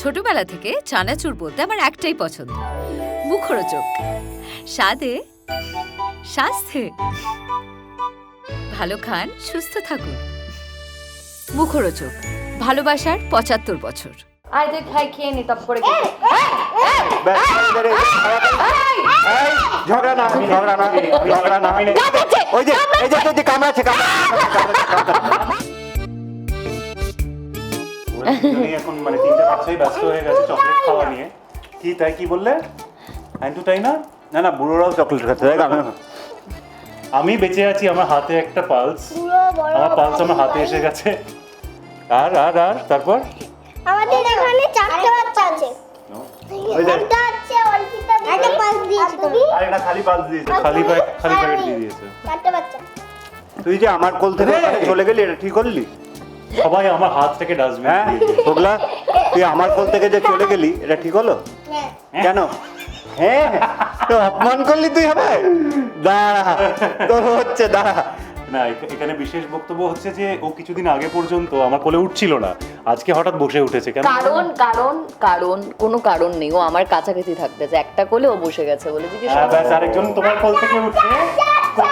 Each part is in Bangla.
ছোটবেলা থেকে চানাচুর বলতে আমার একটাই পছন্দ। মুখরোচক। স্বাদে স্বাস্থ্যে। ভালো খান সুস্থ থাকুন। মুখরোচক। ভালোবাসার পঁচাত্তর বছর। আয় তুই খাই খেয়ে নি টপ করে ঝগড়া না ঝগড়া না ঝগড়া না ওই যে এই যে কামড়াচ্ছে কামড়াচ্ছে কামড়াচ্ছে। দুজনেই এখন মানে তিনটে বাচ্চাই ব্যস্ত হয়ে গেছে চকলেট খাওয়া নিয়ে। কি তাই কি বললে? অ্যান্টু তাই না? না না বুড়োরাও চকলেট খাচ্ছে দেখ আমি আমি বেঁচে আছি আমার হাতে একটা পালস আমার পালস আমার হাতে এসে গেছে। আর আর আর তারপর? আমাদের এখানে চারটে বাচ্চা আছে। তুই যে আমার কোল থেকে চলে গেলি এটা ঠিক করলি? সবাই আমার হাত থেকে ডাস্টবিন হ্যাঁ ওগুলা তুই আমার কোল থেকে যে চলে গেলি এটা ঠিক হলো? হ্যাঁ। কেন? হ্যাঁ তো অপমান করলি তুই হবে দাঁড়া তোর হচ্ছে দাঁড়া। না এখানে বিশেষ বক্তব্য হচ্ছে যে ও কিছুদিন আগে পর্যন্ত আমার কোলে উঠছিল না। আজকে হঠাৎ বসে উঠেছে কেন? কারণ কারণ কারণ কোনো কারণ নেই। ও আমার কাছাকাছি থাকতেছে একটা কোলে ও বসে গেছে বলে জিজ্ঞেস হ্যাঁ করো। আরেকজন তোমার কোল থেকে উঠছে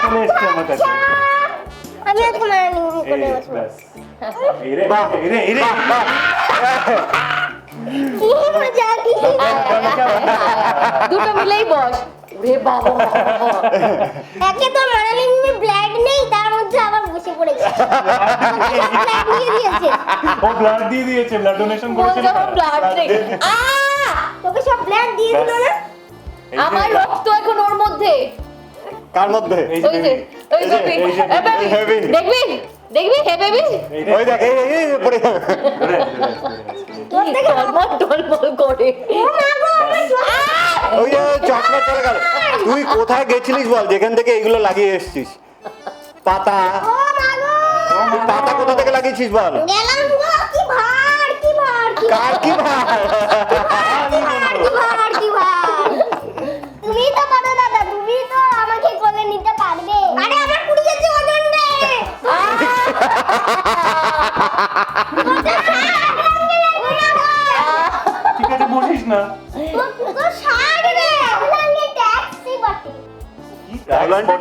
কোলে এসছে আমার কাছে। আমি নিয়ে এই করে বসবো। ব্যাস এই রে এই রে এই রে কি মজা কি দুটো মিলেই বস। ওরে বাবা। একে তো মানালি ব্ল্যাড নেই তার মধ্যে আবার বসে পড়েছে। ব্ল্যাড দিয়েছে ও ব্লাড দিয়ে দিয়েছে ব্লাড ডোনেশন করেছিল। ব্লাড নেই। আহ! তোকে সব ব্ল্যাড দিয়ে দিল না? আমার রক্ত এখন ওর মধ্যে। কার মধ্যে? এই যে ওই যে ওই এই যে- baby, এই যে এ baby, baby। দেখবি? দেখবি? Hey baby? ওই দেখ এই এই, পড়ে যাবে। টলমল টলমল করে। ওই যে চশমা চলে গেল। তুই কোথায় গেছিলিস বল? যেখান থেকে এগুলো লাগিয়ে এসেছিস? পাতা। ও পাতা কোথা থেকে লাগিয়েছিস বল? গেলাম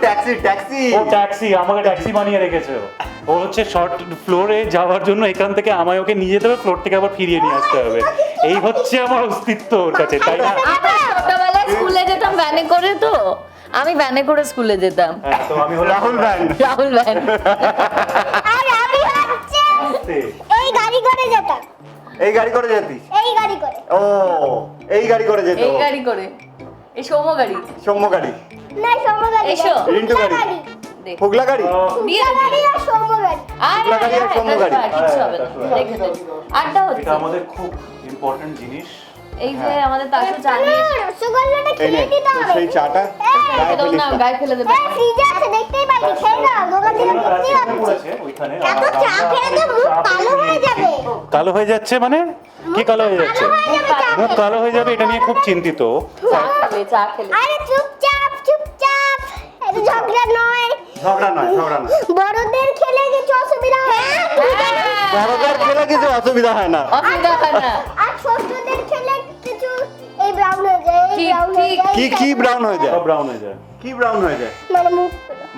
ট্যাক্সি ট্যাক্সি ও ট্যাক্সি আমাকে ট্যাক্সি বানিয়ে রেখেছে। ও। হচ্ছে শর্ট ফ্লোরে যাওয়ার জন্য এখান থেকে আমায় ওকে নিয়ে যেতে হবে ফ্লোর থেকে আবার ফিরিয়ে নিয়ে আসতে হবে। এই হচ্ছে আমার অস্তিত্ব ওর কাছে তাই না? ছোটবেলায় স্কুলে যেতাম ভ্যানে করে তো। আমি ভ্যানে করে স্কুলে যেতাম। তো আমি হলাম রাহুল ব্যান্ড রাহুল ভ্যান আর আমি হচ্ছে এই গাড়ি করে যেতাম। এই গাড়ি করে যেতিস এই গাড়ি করে। ও এই গাড়ি করে যেত। এই গাড়ি করে। এই সৌম গাড়ি। সৌম্য গাড়ি। না এসো। রিন্টু গাড়ি। ফুগলা গাড়ি। গাড়ি আর আরে ফুগলা গাড়ি আর হ্যাঁ, right, হবে না। হ্যাঁ, দেখে তো আড্ডা হচ্ছে। এটা আমাদের খুব ইম্পর্টেন্ট জিনিস। এই যে আমাদের তাসু জানিয়ে রসগোল্লাটা খেয়ে দিতে হবে। সেই চাটা গায়ে দাও না। গায়ে ফেলে দেবে। ফ্রিজে আছে দেখতেই পাইনি খেয়ে নাও দোকান থেকে ওগুলো বিক্রি হচ্ছে ওইখানে এত চা খেলে তো মুখ কালো হয়ে যাবে। কালো হয়ে যাচ্ছে মানে? কি কালো হয়ে যাচ্ছে? কালো হয়ে যাবে মুখ কালো হয়ে যাবে এটা নিয়ে খুব চিন্তিত। চা খেলে চা খেলে। আরে চুপচাপ এটা ঝগড়া নয়। ঝগড়া নয় ঝগড়া নয়। বড়দের খেলে কিছু অসুবিধা হয় না। বড়দের খেলে কিছু অসুবিধা হয় না। অসুবিধা হয় না। আর ছোটদের খেলে কিছু এই ব্রাউন হয়ে যায় এই ব্রাউন হয়ে যায়। কি কি ব্রাউন হয়ে যায়? ব্রাউন হয়ে যায়। কি ব্রাউন হয়ে যায়? মানে মুখ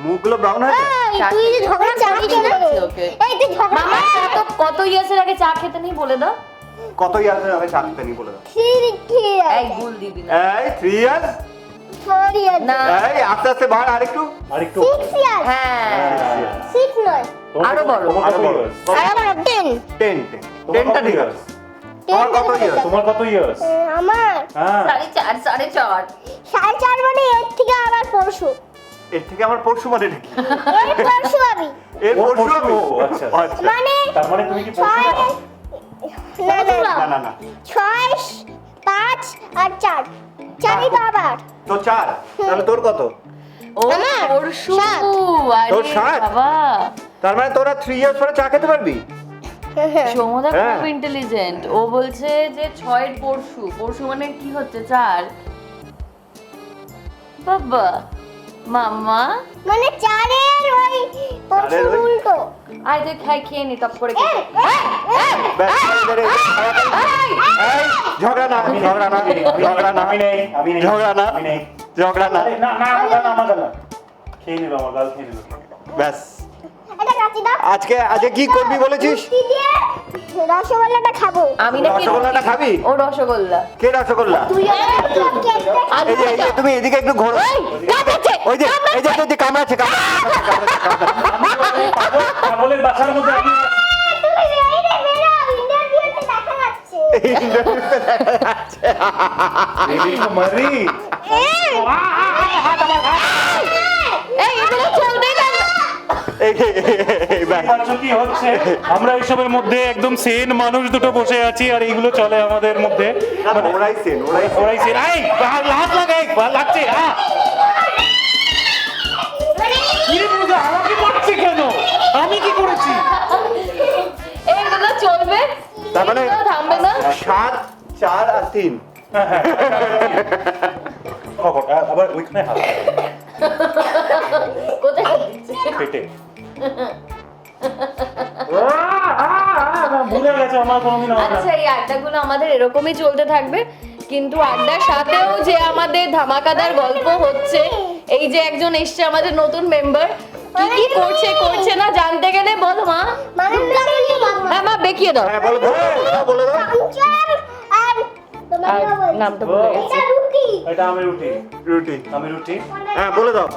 মুখগুলো ব্রাউন হয়ে যায়? তুই যে ঝগড়া চা চালিয়ে না ওকে। এই তুই ঝগড়া মামা চা তো কত ইয়ার্সের আগে চা খেতে নেই বলে দাও। কতই আছে আমি চাকতে নি বলে দাও? থ্রি থ্রি এই ভুল দিবি না। এই থ্রি ইয়ার্স ফোর ইয়ার না। এই আস্তে আস্তে বাড় আরেকটু। আরেকটু। সিক্স ইয়ার হ্যাঁ। সিক্স নয়। আরও বড়। আরও বড়। years? আর টেন টেন টেন তোমার ঠিক আছে। তোমার কত ইয়ার্স তোমার কত ইয়ার্স আমার। হ্যাঁ। সাড়ে চার সাড়ে চার। সাড়ে চার মানে এর থেকে আবার পরশু। এর থেকে আমার পরশু মানে নাকি এর পরশু আমি। এর পরশু পরশু, আমি? আচ্ছা। আচ্ছা। মানে তার মানে তুমি কি পরশু? ছয় না? না না। না না না। ছয় পাঁচ আর চার। চারই তো আবার তো চার তাহলে তোর কত? ও আমার? সাত। তোর সাত? বাবা। তার মানে তোরা থ্রি ইয়ার্স পরে চা খেতে পারবি? সৌমদা হ্যাঁ। খুব ইন্টেলিজেন্ট ও বলছে যে ছয়ের পরশু। পরশু মানে কি হচ্ছে? চার। বাবা। মাম্মা মানে চারের ওই উল্টো আয় তুই খাই খেয়ে নি টপ করে খেয়ে! এই, না ঝগড়া না ঝগড়া না আমি নেই আমি নেই ঝগড়া না আমি নেই ঝগড়া না না না। খেয়ে নিল আমার গাল খেয়ে নিল ব্যাস আজকে আজকে কি করবি বলেছিস রসগোল্লাটা খাব আমি নাকি রসগোল্লাটা খাবি ও রসগোল্লা কে রসগোল্লা তুই এই যে তুমি এদিকে একটু ঘোরো ওই যে এই যে তুই কামড়াচ্ছে কামড়াচ্ছে বাসার মধ্যে মারি এই হচ্ছে? আমরা এইসবের মধ্যে একদম সেন মানুষ দুটো বসে আছি আর এইগুলো চলে আমাদের মধ্যে। না, ওরাই সেন, ওরাই ওরাই সেন। হাত লাগাই লাগছে আ। আমাকে কেন? আমি কি করেছি? এইগুলো চলবে? তার মানে থামবে না? সাত চার আর তিন। আবার ওইখানে হাত। কোথায়? পেটে ভুলে গেছে আমার কোনোদিন আচ্ছা এই আড্ডাগুলো আমাদের এরকমই চলতে থাকবে কিন্তু আড্ডার সাথেও যে আমাদের ধামাকাদার গল্প হচ্ছে এই যে একজন এসছে আমাদের নতুন মেম্বার কি কি করছে করছে না জানতে গেলে বল মা। হ্যাঁ মা বেঁকিয়ে। নামটা ভুলে গেছি। এটা আমি রুটি। রুটি। আমি রুটি। হ্যাঁ বলে দাও।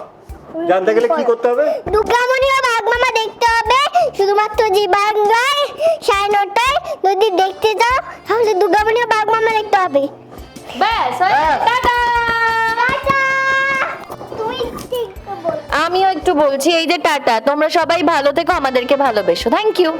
জানতে গেলে কি করতে হবে? দুর্গামণি ও বাগমামা দেখতে হবে শুধুমাত্র জি বাংলায় সাড়ে নটায় যদি দেখতে যাও তাহলে দুর্গামণি ও বাগমামা দেখতে হবে ব্যাস টাটা! আমিও একটু বলছি এই যে টাটা তোমরা সবাই ভালো থেকো আমাদেরকে ভালোবেসো। Thank you